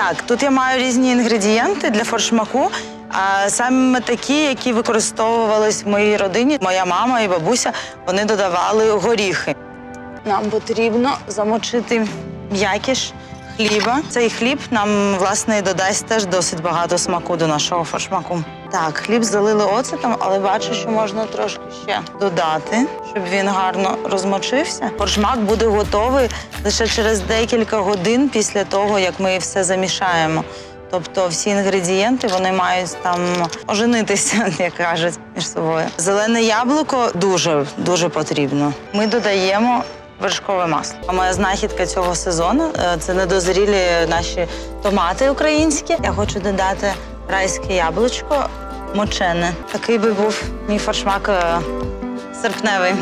Так, тут я маю різні інгредієнти для форшмаку. А саме такі, які використовувались в моїй родині. Моя мама і бабуся вони додавали горіхи. Нам потрібно замочити м'якіш хліба. Цей хліб нам власне додасть теж досить багато смаку до нашого форшмаку. Так, хліб залили оцетом, але бачу, що можна трошки ще додати, щоб він гарно розмочився. Форшмак буде готовий лише через декілька годин після того, як ми все замішаємо. Тобто всі інгредієнти вони мають там оженитися, як кажуть, між собою. Зелене яблуко дуже дуже потрібно. Ми додаємо вершкове масло. А моя знахідка цього сезону е, це недозрілі наші томати українські. Я хочу додати райське яблучко мочене. Такий би був мій форшмак е, серпневий.